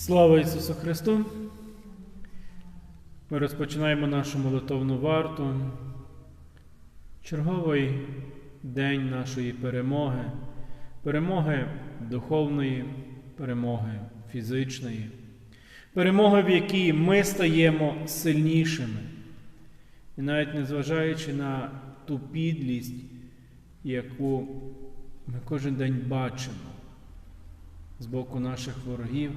Слава Ісусу Христу! Ми розпочинаємо нашу молитовну варту. Черговий день нашої перемоги, перемоги духовної, перемоги фізичної, перемоги, в якій ми стаємо сильнішими. І навіть незважаючи на ту підлість, яку ми кожен день бачимо з боку наших ворогів,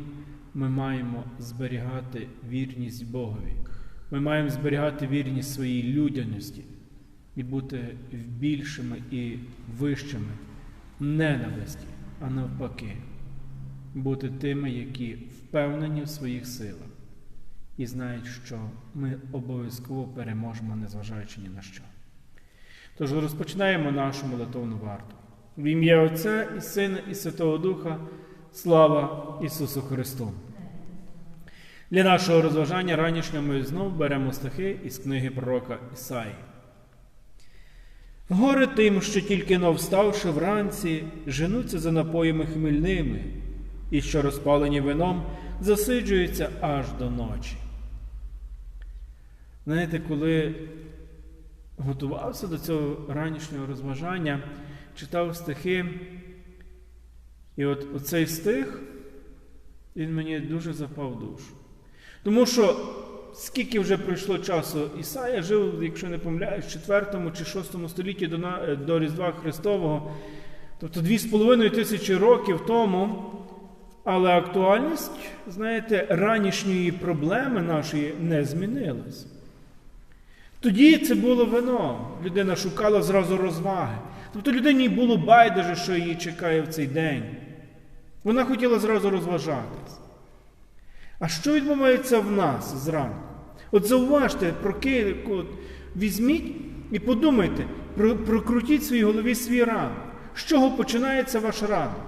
ми маємо зберігати вірність Богові. Ми маємо зберігати вірність своїй людяності і бути більшими і вищими ненависті, а навпаки, бути тими, які впевнені в своїх силах і знають, що ми обов'язково переможемо, незважаючи ні на що. Тож розпочинаємо нашу молитовну варту. В ім'я Отця і Сина, і Святого Духа. Слава Ісусу Христу! Для нашого розважання ранішнього ми знову беремо стихи із книги пророка Ісаї. Горе тим, що тільки но вставши вранці, женуться за напоями хмільними, і що розпалені вином засиджуються аж до ночі. Знаєте, коли готувався до цього ранішнього розважання, читав стихи, і от оцей стих, він мені дуже запав душу. Тому що скільки вже пройшло часу, Ісая жив, якщо не помиляюсь, в 4 чи 6 столітті до, до Різдва Христового, тобто 2,5 тисячі років тому. Але актуальність, знаєте, ранішньої проблеми нашої не змінилась. Тоді це було вино. Людина шукала зразу розваги. Тобто людині було байдуже, що її чекає в цей день. Вона хотіла зразу розважатись. А що відбувається в нас зранку? От зауважте, проки, от, візьміть і подумайте, про- прокрутіть в своїй голові свій ранок. З чого починається ваш ранок?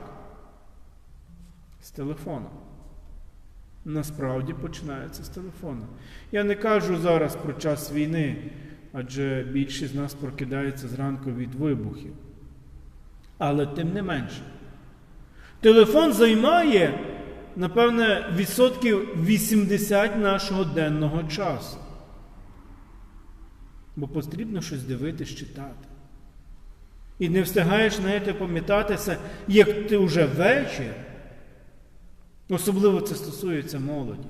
З телефону. Насправді починається з телефону. Я не кажу зараз про час війни, адже більшість з нас прокидається зранку від вибухів. Але тим не менше. Телефон займає, напевне, відсотків 80 нашого денного часу. Бо потрібно щось дивитись, читати. І не встигаєш, знаєте, пам'ятатися, як ти вже вечір. Особливо це стосується молоді.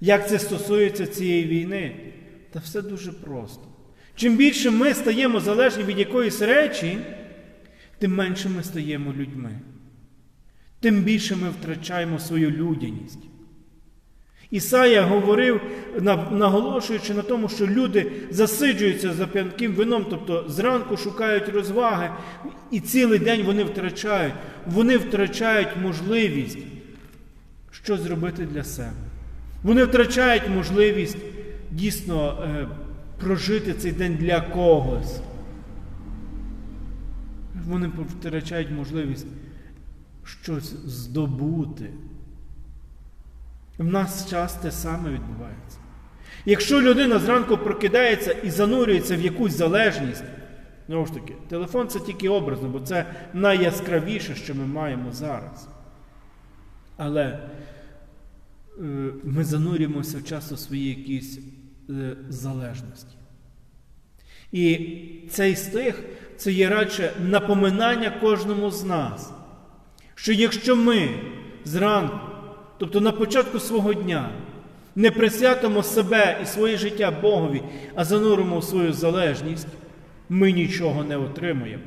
Як це стосується цієї війни? Та все дуже просто. Чим більше ми стаємо залежні від якоїсь речі, тим менше ми стаємо людьми. Тим більше ми втрачаємо свою людяність. Ісая говорив, наголошуючи на тому, що люди засиджуються за п'янким вином, тобто зранку шукають розваги, і цілий день вони втрачають. Вони втрачають можливість що зробити для себе. Вони втрачають можливість дійсно е, прожити цей день для когось. Вони втрачають можливість щось здобути. В нас час те саме відбувається. Якщо людина зранку прокидається і занурюється в якусь залежність, знову ж таки, телефон це тільки образно, бо це найяскравіше, що ми маємо зараз. Але е, ми занурюємося часто в свої якісь залежності. І цей стих це є радше напоминання кожному з нас, що якщо ми зранку, тобто на початку свого дня, не присвятимо себе і своє життя Богові, а зануримо в свою залежність, ми нічого не отримуємо.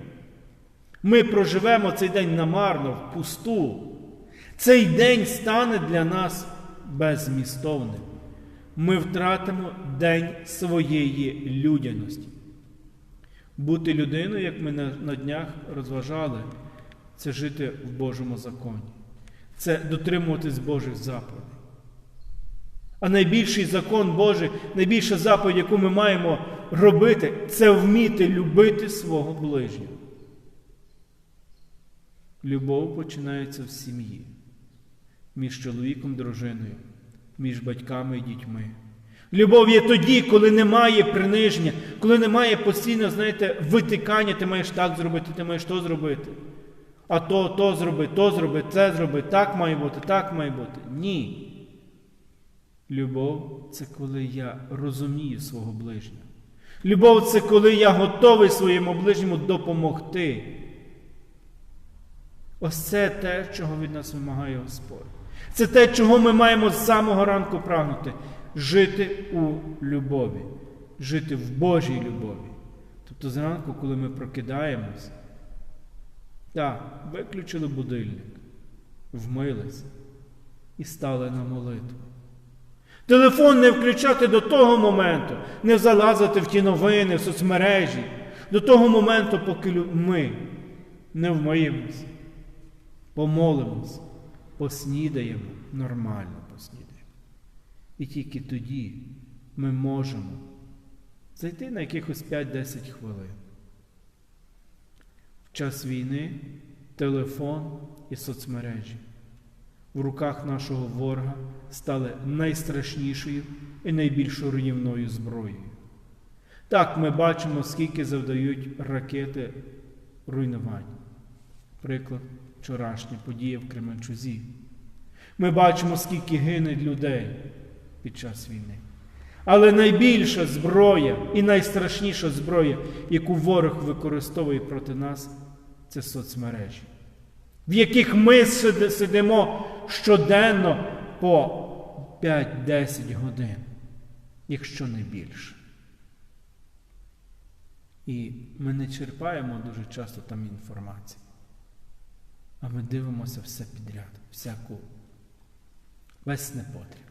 Ми проживемо цей день намарно, впусту. Цей день стане для нас беззмістовним. Ми втратимо день своєї людяності. Бути людиною, як ми на, днях розважали, це жити в Божому законі, це дотримуватись Божих заповідей. А найбільший закон Божий, найбільша заповідь, яку ми маємо робити, це вміти любити свого ближнього. Любов починається в сім'ї, між чоловіком дружиною, між батьками і дітьми. Любов є тоді, коли немає приниження, коли немає постійно, знаєте, витикання, ти маєш так зробити, ти маєш то зробити. А то, то зроби, то зроби, це зроби, так має бути, так має бути. Ні. Любов це коли я розумію свого ближнього. Любов це коли я готовий своєму ближньому допомогти. Ось це те, чого від нас вимагає Господь. Це те, чого ми маємо з самого ранку прагнути жити у любові, жити в Божій любові. Тобто зранку, коли ми прокидаємось, так, виключили будильник, вмилися і стали на молитву. Телефон не включати до того моменту, не залазити в ті новини, в соцмережі, до того моменту, поки ми не вмиємося, помолимося, поснідаємо, нормально поснідаємо. І тільки тоді ми можемо зайти на якихось 5-10 хвилин. В час війни телефон і соцмережі в руках нашого ворога стали найстрашнішою і найбільш руйнівною зброєю. Так, ми бачимо, скільки завдають ракети руйнувань. Приклад, вчорашня подія в Кременчузі. Ми бачимо, скільки гине людей під час війни. Але найбільша зброя і найстрашніша зброя, яку ворог використовує проти нас, це соцмережі, в яких ми сидимо щоденно по 5-10 годин, якщо не більше. І ми не черпаємо дуже часто там інформації, а ми дивимося все підряд, всяку, весь непотріб.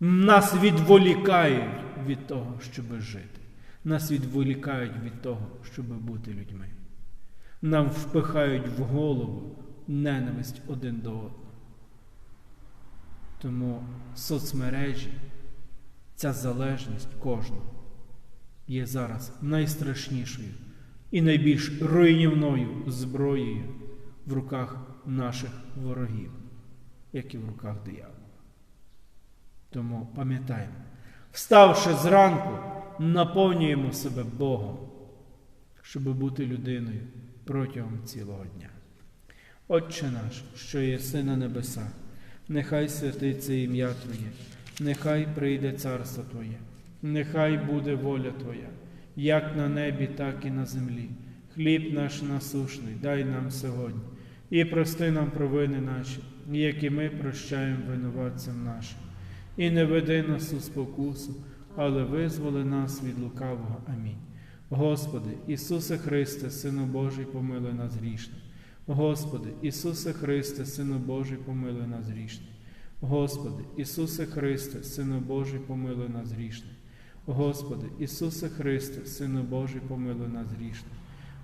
Нас відволікають від того, щоб жити. Нас відволікають від того, щоб бути людьми. Нам впихають в голову ненависть один до одного. Тому соцмережі, ця залежність кожного є зараз найстрашнішою і найбільш руйнівною зброєю в руках наших ворогів, як і в руках диявола. Тому пам'ятаємо, вставши зранку, наповнюємо себе Богом, щоб бути людиною протягом цілого дня. Отче наш, що єси на небесах, нехай святиться ім'я Твоє, нехай прийде царство Твоє, нехай буде воля Твоя, як на небі, так і на землі. Хліб наш насушний, дай нам сьогодні, і прости нам провини наші, як і ми прощаємо винуватцям нашим. І не веди нас у спокусу, але визволи нас від лукавого. Амінь. Господи, Ісусе Христе, Сину Божий, помилуй нас грішних. Господи, Ісусе Христе, Сину Божий, помилуй нас грішних. Господи, Ісусе Христе, Сину Божий, помилуй нас грішних. Господи, Ісусе Христе, Сину Божий, помилуй нас грішних.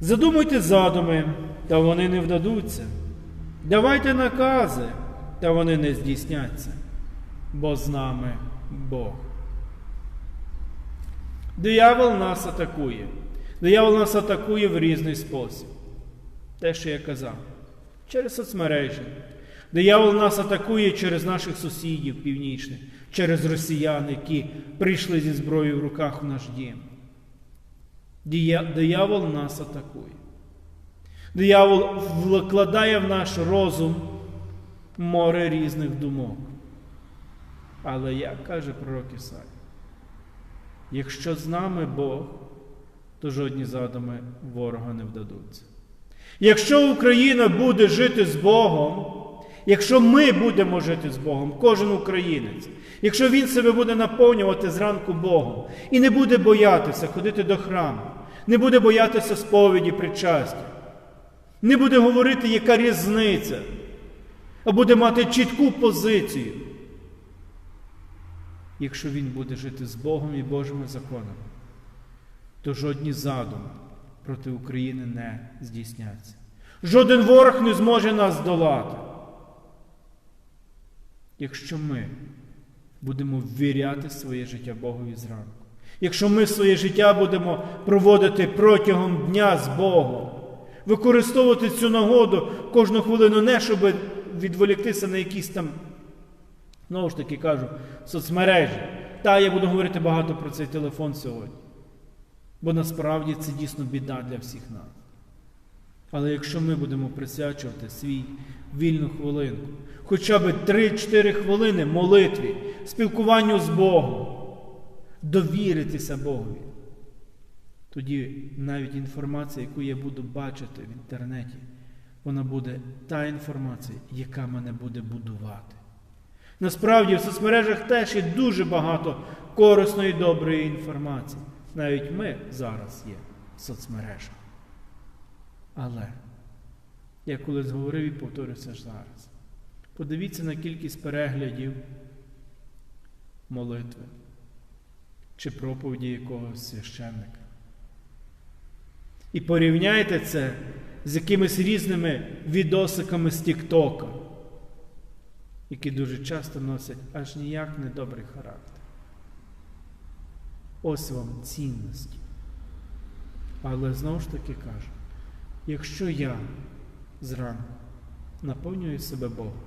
Задумуйте задуми, та вони не вдадуться. Давайте накази, та вони не здійсняться, бо з нами Бог. Диявол нас атакує. Диявол нас атакує в різний спосіб. Те, що я казав, через соцмережі. Диявол нас атакує через наших сусідів північних, через росіян, які прийшли зі зброєю в руках в наш дім. Диявол нас атакує. Диявол вкладає в наш розум море різних думок. Але як каже пророк Ісай, якщо з нами Бог, то жодні задуми ворога не вдадуться. Якщо Україна буде жити з Богом, якщо ми будемо жити з Богом, кожен українець, якщо він себе буде наповнювати зранку Богом і не буде боятися ходити до храму, не буде боятися сповіді причастя, не буде говорити, яка різниця, а буде мати чітку позицію, якщо він буде жити з Богом і Божими законами, то жодні задуми проти України не здійсняться. Жоден ворог не зможе нас здолати. Якщо ми будемо ввіряти своє життя Богові зранку. Якщо ми своє життя будемо проводити протягом дня з Богом, використовувати цю нагоду кожну хвилину не, щоб відволіктися на якісь там, знову ж таки кажу, соцмережі. Та, я буду говорити багато про цей телефон сьогодні. Бо насправді це дійсно біда для всіх нас. Але якщо ми будемо присвячувати свій вільну хвилинку, хоча б 3-4 хвилини молитві, спілкуванню з Богом, довіритися Богові, тоді навіть інформація, яку я буду бачити в інтернеті, вона буде та інформація, яка мене буде будувати. Насправді в соцмережах теж є дуже багато корисної доброї інформації. Навіть ми зараз є в соцмережах. Але я колись говорив і повторюся ж зараз. Подивіться на кількість переглядів молитви чи проповіді якогось священника. І порівняйте це з якимись різними відосиками з Тіктока, які дуже часто носять аж ніяк недобрий характер. Ось вам цінності. Але знову ж таки кажу, якщо я зранку наповнюю себе Богом,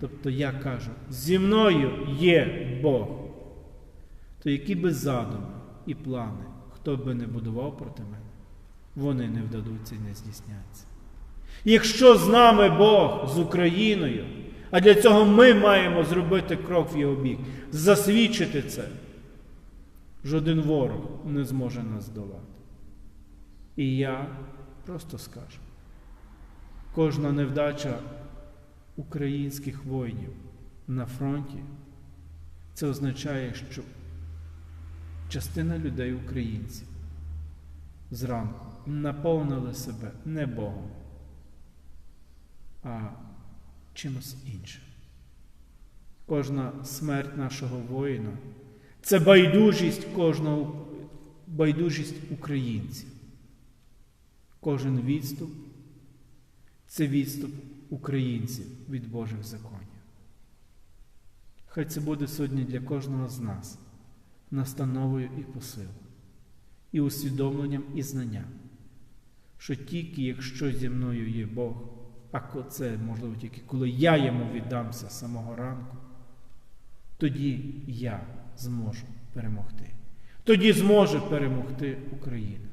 тобто я кажу, зі мною є Бог, то які би задуми і плани, хто би не будував проти мене, вони не вдадуться і не здійсняться. Якщо з нами Бог з Україною, а для цього ми маємо зробити крок в його бік, засвідчити це, жоден ворог не зможе нас здолати. І я просто скажу, кожна невдача українських воїнів на фронті, це означає, що частина людей українців зранку наповнили себе не Богом, а чимось іншим. Кожна смерть нашого воїна це байдужість кожного, байдужість українців. Кожен відступ це відступ українців від Божих законів. Хай це буде сьогодні для кожного з нас настановою і посилою, і усвідомленням і знанням, що тільки якщо зі мною є Бог, а це можливо тільки коли я йому віддамся з самого ранку, тоді я зможу перемогти. Тоді зможе перемогти Україна.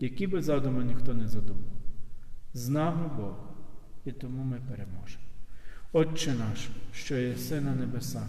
Які би задуми ніхто не задумав. З нами Бог, і тому ми переможемо. Отче наш, що єси на небесах,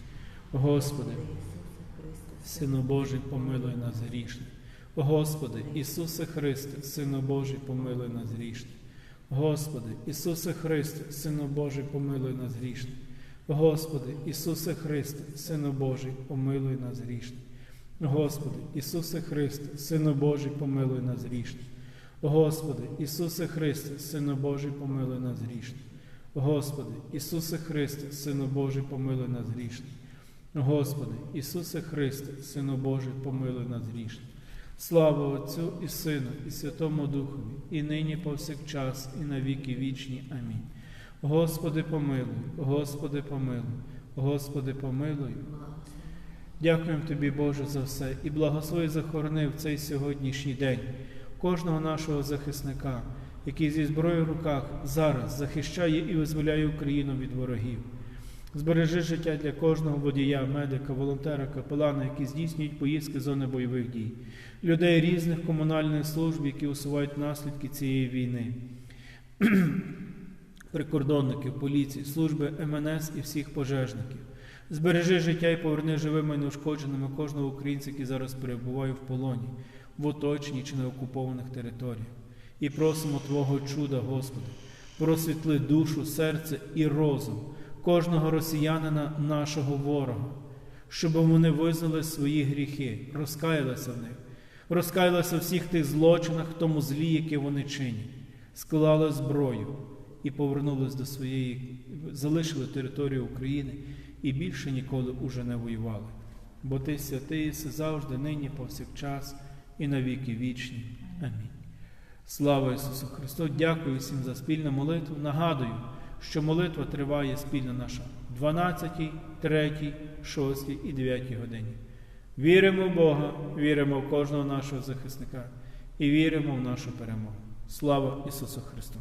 Господи, Сину Божий, помилуй нас грішних. Господи, Ісусе Христе, Сину Божий, помилуй нас грішних. Господи, Ісусе Христе, Сину Божий, помилуй нас грішних. Господи, Ісусе Христе, Сину Божий, помилуй нас грішних. Господи, Ісусе Христе, Сину Божий, помилуй нас грішних. Господи, Ісусе Христе, Сину Божий, помилуй нас грішних. Господи, Ісусе Христе, Сину Божий, помилуй нас грішних. Господи, Ісусе Христе, Сину Божий, помилуй нас грішних. Слава Отцю і Сину, і Святому Духові, і нині повсякчас, і на віки вічні. Амінь. Господи, помилуй, Господи, помилуй, Господи, помилуй. Дякуємо Тобі, Боже, за все, і благослови захорони в цей сьогоднішній день кожного нашого захисника, який зі зброєю в руках зараз захищає і визволяє Україну від ворогів. Збережи життя для кожного водія, медика, волонтера, капелана, які здійснюють поїздки з зони бойових дій, людей різних комунальних служб, які усувають наслідки цієї війни, прикордонників, поліції, служби МНС і всіх пожежників. Збережи життя і поверни живими і неушкодженими кожного українця, який зараз перебуває в полоні, в оточенні чи на окупованих територіях. і просимо Твого чуда, Господи, просвітли душу, серце і розум кожного росіянина нашого ворога, щоб вони визнали свої гріхи, розкаялися в них, розкаялися в всіх тих злочинах, в тому злі, яке вони чинять, склали зброю і повернулись до своєї, залишили територію України і більше ніколи уже не воювали. Бо ти святий завжди, нині, повсякчас і навіки вічні. Амінь. Слава Ісусу Христу! Дякую всім за спільну молитву. Нагадую, що молитва триває спільно наша в 12, 3, 6 і 9 годині. Віримо в Бога, віримо в кожного нашого захисника і віримо в нашу перемогу. Слава Ісусу Христу!